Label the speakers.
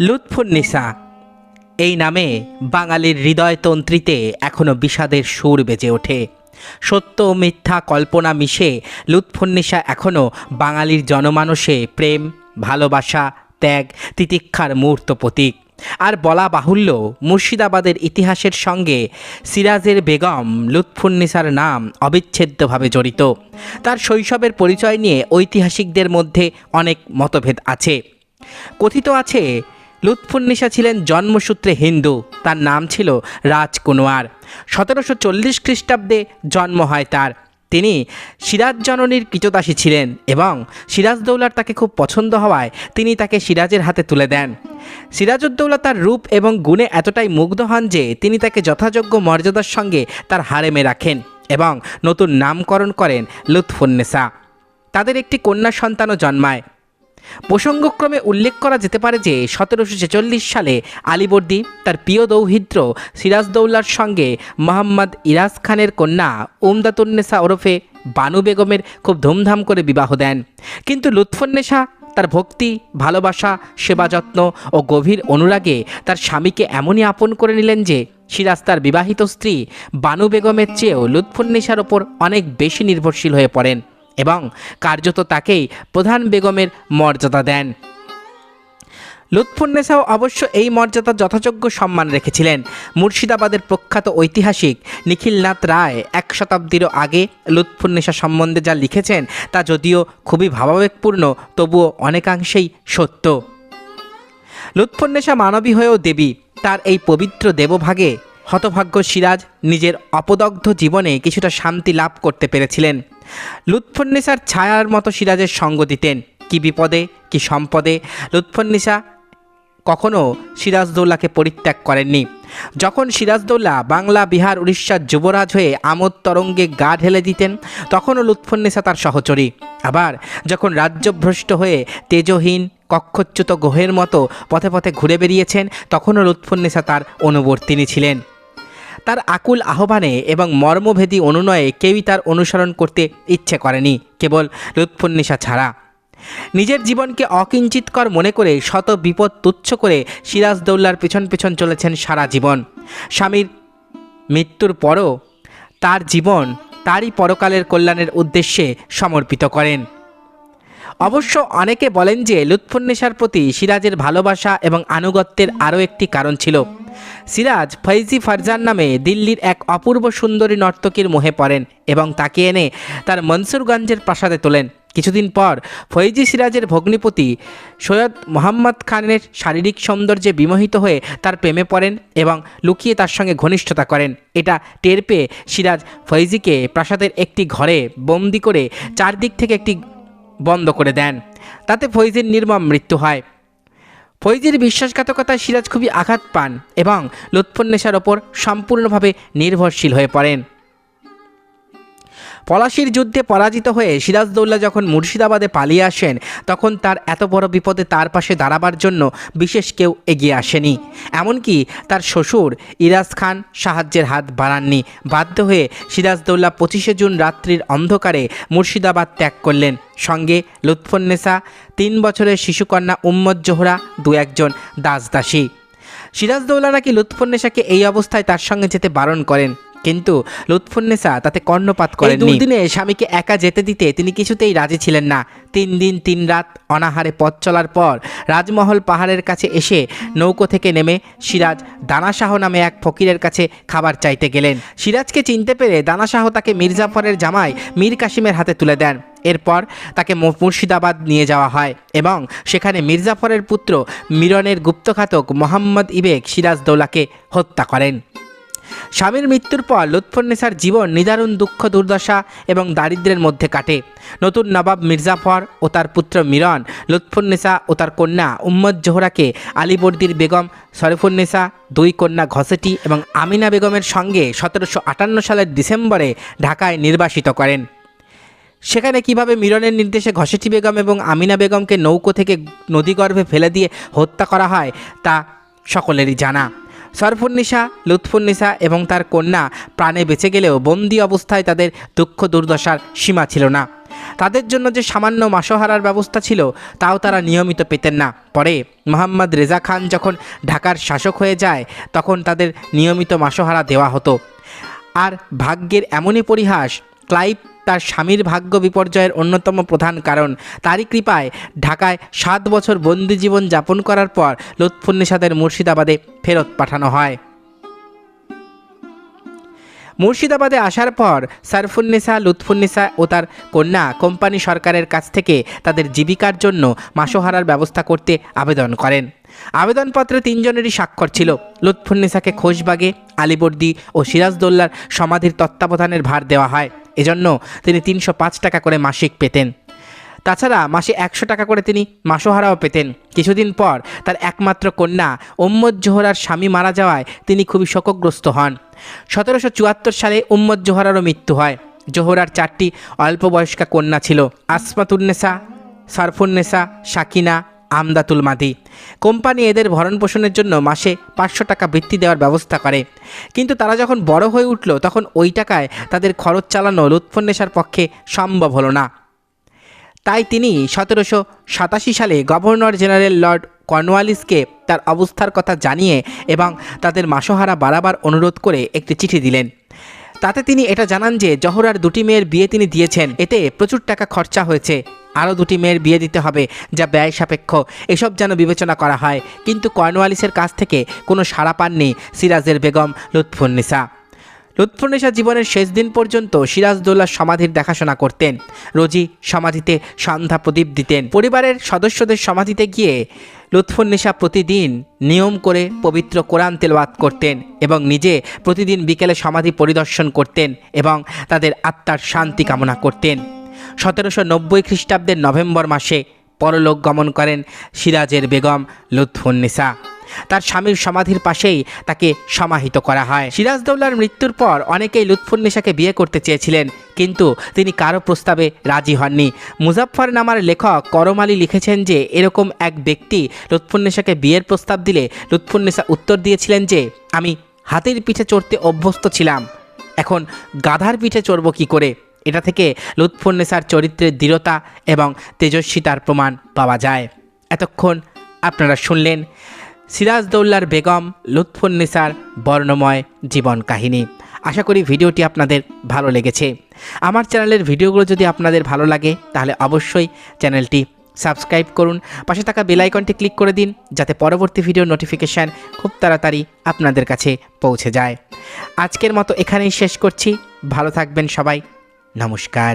Speaker 1: লুৎফুন্নিসা এই নামে বাঙালির হৃদয়তন্ত্রীতে এখনও বিষাদের সুর বেজে ওঠে। সত্য মিথ্যা কল্পনা মিশে লুৎফুন্নিসা এখনও বাঙালির জনমানসে প্রেম, ভালোবাসা, ত্যাগ, তিতিক্ষার মূর্ত প্রতীক। আর বলা বাহুল্য মুর্শিদাবাদের ইতিহাসের সঙ্গে সিরাজের বেগম লুৎফুন্নিসার নাম অবিচ্ছেদ্যভাবে জড়িত। তার শৈশবের পরিচয় নিয়ে ঐতিহাসিকদের মধ্যে অনেক মতভেদ আছে। কথিত আছে লুৎফুন্নিসা ছিলেন জন্মসূত্রে হিন্দু। তার নাম ছিল রাজকুনোয়ার সতেরোশো চল্লিশ খ্রিস্টাব্দে জন্ম হয় তার। তিনি সিরাজ জননীর কৃতদাসী ছিলেন এবং সিরাজদৌলার তাকে খুব পছন্দ হওয়ায় তিনি তাকে সিরাজের হাতে তুলে দেন। সিরাজউদ্দৌলা তার রূপ এবং গুণে এতটাই মুগ্ধ হন যে তিনি তাকে যথাযোগ্য মর্যাদার সঙ্গে তার হারেমে রাখেন এবং নতুন নামকরণ করেন লুৎফুন্নেসা। তাদের একটি কন্যা সন্তানও জন্মায়। প্রসঙ্গক্রমে উল্লেখ করা যেতে পারে যে সতেরোশো ছেচল্লিশ সালে আলীবর্দী, তার প্রিয় দৌহিত্র সিরাজদৌল্লার সঙ্গে মোহাম্মদ ইরাজ খানের কন্যা উমদাতুন্নেসা ওরফে বানু বেগমের খুব ধুমধাম করে বিবাহ দেন। কিন্তু লুৎফুন্নেসা তার ভক্তি, ভালোবাসা, সেবা যত্ন ও গভীর অনুরাগে তার স্বামীকে এমনই আপন করে নিলেন যে সিরাজ তার বিবাহিত স্ত্রী বানু বেগমের চেয়েও লুৎফুন্নেসার ওপর অনেক বেশি নির্ভরশীল হয়ে পড়েন। এবং কার্যত তাকেই প্রধান বেগমের মর্যাদা দেন। লুৎফুন্নেসাও অবশ্য এই মর্যাদা যথাযোগ্য সম্মান রেখেছিলেন। মুর্শিদাবাদের প্রখ্যাত ঐতিহাসিক নিখিলনাথ রায় এক শতাব্দীরও আগে লুৎফুন্নেসা সম্বন্ধে যা লিখেছেন, তা যদিও খুবই ভাবাবেগপূর্ণ, তবুও অনেকাংশেই সত্য। লুৎফুন্নেসা মানবী হয়েও দেবী, তার এই পবিত্র দেবভাগে হতভাগ্য সিরাজ নিজের অপদগ্ধ জীবনে কিছুটা শান্তি লাভ করতে পেরেছিলেন। লুৎফুন্নেসার ছায়ার মতো সিরাজের সঙ্গ দিতেন। কি বিপদে, কি সম্পদে? লুৎফুন্নেসা কখনও সিরাজদৌল্লাকে পরিত্যাগ করেননি। যখন সিরাজদৌল্লা বাংলা, বিহার উড়িষ্যার যুবরাজ হয়ে আমোদ তরঙ্গে গা ঢেলে দিতেন, তখনও লুৎফুন্নেসা তার সহচরী। আবার যখন রাজ্যভ্রষ্ট হয়ে তেজহীন, কক্ষচ্যুত গ্রহের মতো পথে পথে ঘুরে বেরিয়েছেন তখনও লুৎফুন্নেসা তার অনুবর্তিনী ছিলেন। তার আকুল আহ্বানে এবং মর্মভেদী অনুনয়ে কেউই তার অনুসরণ করতে ইচ্ছে করেনি, কেবল লুৎফুন্নিসা ছাড়া। নিজের জীবনকে অকিঞ্চিতকর মনে করে শত বিপদ তুচ্ছ করে সিরাজদৌল্লার পেছন পেছন চলেছেন সারা জীবন। স্বামীর মৃত্যুর পরও তার জীবন তারই পরকালের কল্যাণের উদ্দেশ্যে সমর্পিত করেন। অবশ্য অনেকে বলেন যে লুৎফুন্নেসার প্রতি সিরাজের ভালোবাসা এবং আনুগত্যের আরও একটি কারণ ছিল। সিরাজ ফৈজি ফারজান নামে দিল্লির এক অপূর্ব সুন্দরী নর্তকীর মোহে পড়েন এবং তাকে এনে তার মনসুরগঞ্জের প্রাসাদে তোলেন। কিছুদিন পর ফৈজি সিরাজের ভগ্নিপতি সৈয়দ মোহাম্মদ খানের শারীরিক সৌন্দর্যে বিমোহিত হয়ে তার প্রেমে পড়েন এবং লুকিয়ে তার সঙ্গে ঘনিষ্ঠতা করেন। এটা টের পেয়ে সিরাজ ফৈজিকে প্রাসাদের একটি ঘরে বন্দি করে চারদিক থেকে একটি বন্ধ করে দেন। তাতে ফৈজির নির্মম মৃত্যু হয়। ফৈজির বিশ্বাসঘাতকতায় সিরাজ খুবই আঘাত পান এবং লুৎফুন্নেসার ওপর সম্পূর্ণভাবে নির্ভরশীল হয়ে পড়েন। পলাশির যুদ্ধে পরাজিত হয়ে সিরাজদৌল্লা যখন মুর্শিদাবাদে পালিয়ে আসেন, তখন তার এত বড় বিপদে তার পাশে দাঁড়াবার জন্য বিশেষ কেউ এগিয়ে আসেনি। এমনকি তার শ্বশুর ইরাজ খান সাহায্যের হাত বাড়াননি। বাধ্য হয়ে সিরাজদৌল্লা পঁচিশে জুন রাত্রির অন্ধকারে মুর্শিদাবাদ ত্যাগ করলেন। সঙ্গে লুৎফন্নেসা তিন বছরের শিশুকন্যা উম্মদ জোহরা, দু একজন দাসদাসী সিরাজদৌল্লা নাকি লুৎফুন্নেসাকে এই অবস্থায় তার সঙ্গে যেতে বারণ করেন? কিন্তু লুৎফুন্নেসা তাতে কর্ণপাত করেন দুদিনে স্বামীকে একা যেতে দিতে তিনি কিছুতেই রাজি ছিলেন না। তিন দিন তিন রাত অনাহারে পথ চলার পর রাজমহল পাহাড়ের কাছে এসে নৌকো থেকে নেমে সিরাজ দানাশাহ নামে এক ফকিরের কাছে খাবার চাইতে গেলেন। সিরাজকে চিনতে পেরে দানাশাহ তাকে মির্জাফরের জামাই মীর কাসিমের হাতে তুলে দেন। এরপর তাকে মুর্শিদাবাদ নিয়ে যাওয়া হয় এবং সেখানে মির্জাফরের পুত্র মিরনের গুপ্তঘাতক মোহাম্মদ ইবেক সিরাজদৌলাকে হত্যা করেন। স্বামীর মৃত্যুর পর লুৎফুন্নেসার জীবন নিদারুণ দুঃখ, দুর্দশা এবং দারিদ্র্যের মধ্যে কাটে। নতুন নবাব মির্জাফর ও তার পুত্র মিরন, লুৎফুন্নেসা ও তার কন্যা উম্মদ জোহরাকে আলীবর্দীর বেগম শরীফুন্নেসা, দুই কন্যা ঘসেটি এবং আমিনা বেগমের সঙ্গে সতেরোশো আটান্ন সালের ডিসেম্বরে ঢাকায় নির্বাসিত করেন। সেখানে কীভাবে মিরনের নির্দেশে ঘসেটি বেগম এবং আমিনা বেগমকে নৌকো থেকে নদীগর্ভে ফেলে দিয়ে হত্যা করা হয় তা সকলেরই জানা। সরফুন্নিসা, লুৎফুন্নিসা এবং তার কন্যা প্রাণে বেঁচে গেলেও বন্দি অবস্থায় তাদের দুঃখ দুর্দশার সীমা ছিল না। তাদের জন্য যে সামান্য মাসোহারার ব্যবস্থা ছিল, তাও তারা নিয়মিত পেতেন না। পরে মোহাম্মদ রেজা খান যখন ঢাকার শাসক হয়ে যায়, তখন তাদের নিয়মিত মাসোহারা দেওয়া হতো। আর ভাগ্যের এমনই পরিহাস ক্লাইভ তার স্বামীর ভাগ্য বিপর্যয়ের অন্যতম প্রধান কারণ। তারই কৃপায় ঢাকায় সাত বছর বন্দি জীবন যাপন করার পর লুৎফুন্নিসাদের মুর্শিদাবাদে ফেরত পাঠানো হয়। মুর্শিদাবাদে আসার পর সারফুন্নিসা, লুৎফুন্নিসা ও তার কন্যা কোম্পানি সরকারের কাছ থেকে তাদের জীবিকার জন্য মাসোহারার ব্যবস্থা করতে আবেদন করেন। আবেদনপত্রে তিনজনেরই স্বাক্ষর ছিল। লুৎফুন্নিসাকে খোশবাগে, আলিবর্দি ও সিরাজদোল্লার সমাধির তত্ত্বাবধানের ভার দেওয়া হয়। এজন্য তিনি তিনশো পাঁচ টাকা করে মাসিক পেতেন। তাছাড়া মাসে একশো টাকা করে তিনি মাসোহারাও পেতেন। কিছুদিন পর তার একমাত্র কন্যা উম্মদ জোহরার স্বামী মারা যাওয়ায় তিনি খুবই শোকগ্রস্ত হন। সতেরোশো চুয়াত্তর সালে উম্মদ জোহরারও মৃত্যু হয়। জোহরার চারটি অল্প বয়স্কা কন্যা ছিল আসমাতুন্নেসা সারফুন্নেসা সাকিনা আমদাতুল মাদি। কোম্পানি এদের ভরণ পোষণের জন্য মাসে পাঁচশো টাকা বৃত্তি দেওয়ার ব্যবস্থা করে। কিন্তু তারা যখন বড় হয়ে উঠল, তখন ওই টাকায় তাদের খরচ চালানো লুৎফুন্নেসার পক্ষে সম্ভব হলো না। তাই তিনি সতেরোশো সাতাশি সালে গভর্নর জেনারেল লর্ড কর্নওয়ালিসকে তার অবস্থার কথা জানিয়ে এবং তাদের মাসোহারা বাড়াবার অনুরোধ করে একটি চিঠি দিলেন। তাতে তিনি এটা জানান যে, জহরার দুটি মেয়ের বিয়ে তিনি দিয়েছেন। এতে প্রচুর টাকা খরচা হয়েছে। আরও দুটি মেয়ের বিয়ে দিতে হবে যা ব্যয় সাপেক্ষ। এসব যেন বিবেচনা করা হয়। কিন্তু কর্নওয়ালিসের কাছ থেকে কোনো সাড়া পাননি সিরাজের বেগম লুৎফুন্নিসা লুৎফুন্নেসা জীবনের শেষ দিন পর্যন্ত সিরাজদৌল্লার সমাধির দেখাশোনা করতেন। রোজই সমাধিতে সন্ধ্যা প্রদীপ দিতেন। পরিবারের সদস্যদের সমাধিতে গিয়ে লুৎফুন্নেসা প্রতিদিন নিয়ম করে পবিত্র কোরআন তেলওয়াত করতেন এবং নিজে প্রতিদিন বিকেলে সমাধি পরিদর্শন করতেন এবং তাদের আত্মার শান্তি কামনা করতেন। সতেরোশো নব্বই খ্রিস্টাব্দের নভেম্বর মাসে পরলোক গমন করেন সিরাজের বেগম লুৎফুন্নিসা। তার স্বামীর সমাধির পাশেই তাকে সমাহিত করা হয়। সিরাজদৌল্লার মৃত্যুর পর অনেকেই লুৎফুন্নিসাকে বিয়ে করতে চেয়েছিলেন, কিন্তু তিনি কারও প্রস্তাবে রাজি হননি। মুজাফফর নামার লেখক করম আলী লিখেছেন যে, এরকম এক ব্যক্তি লুৎফুন্নিসাকে বিয়ের প্রস্তাব দিলে লুৎফুন্নিসা উত্তর দিয়েছিলেন যে, আমি হাতির পিঠে চড়তে অভ্যস্ত ছিলাম, এখন গাধার পিঠে চড়ব কি করে? এটা থেকে লুৎফুন্নেসার চরিত্রের দৃঢ়তা এবং তেজস্বিতার প্রমাণ পাওয়া যায়। এতক্ষণ আপনারা শুনলেন সিরাজদৌল্লার বেগম লুৎফুন্নেসার বর্ণময় জীবন কাহিনী। আশা করি ভিডিওটি আপনাদের ভালো লেগেছে। আমার চ্যানেলের ভিডিওগুলো যদি আপনাদের ভালো লাগে, তাহলে অবশ্যই চ্যানেলটি সাবস্ক্রাইব করুন। পাশে থাকা বেল আইকনটি ক্লিক করে দিন, যাতে পরবর্তী ভিডিও নোটিফিকেশান খুব তাড়াতাড়ি আপনাদের কাছে পৌঁছে যায়। আজকের মতো এখানেই শেষ করছি। ভালো থাকবেন সবাই। নমস্কার।